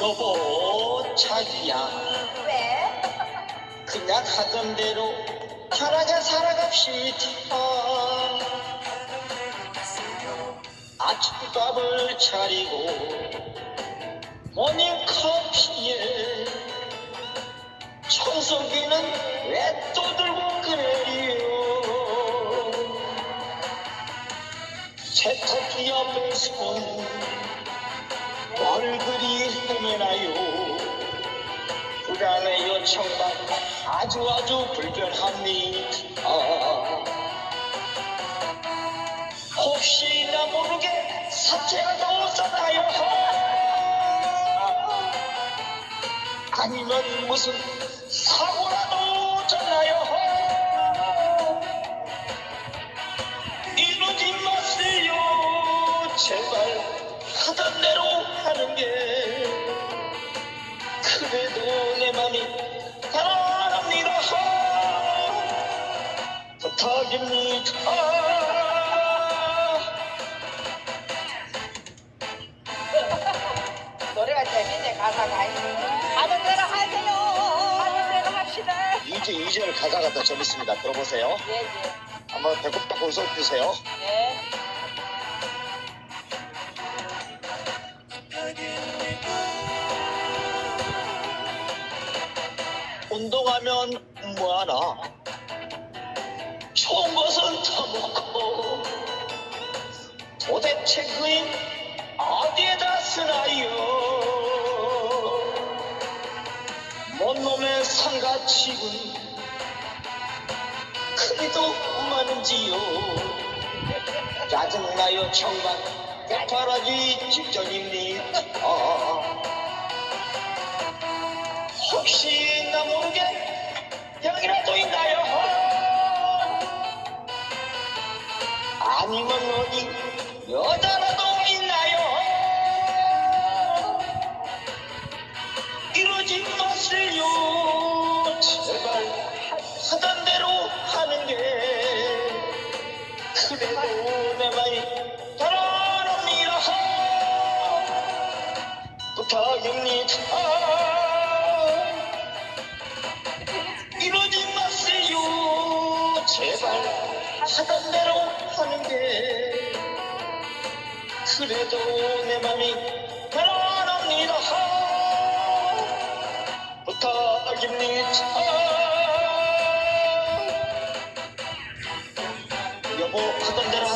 여보 자기야. 왜? 그냥 하던 대로 편하게 살아갑시다. 아침밥을 차리고 모닝커피에 청소기는 왜 또 들고 그래요? 세탁기 앞에 손 얼굴이 헤매나요. 불안해요 정말 아주 아주 불편합니다. 혹시나 모르게 사체가 나왔었나요? 아니면 무슨 사고라도 졌나요? 이러지 마세요. 제발 하던 대로 가사가 하는 대로 하세요 하는 대로 합시다 이제 2절 가사가 더 재밌습니다. 들어보세요. 예 예. 한번 배꼽 고 웃어주세요. 예. 운동하면 뭐하나? 좋은 것은 터먹고 도대체 그인 어디에다 쓰나요 상가치군. 크기도 많은지요? 짜증나요 정말. 대파라지 직전입니다. 혹시 하던 대로 하는 게 그래도 내 맘이 달아납니다. 부탁입니다. 이러지 마세요. 제발 하던 대로 하는 게 그래도 내 맘이 편안합니다. 부탁입니다 여보 하던 대로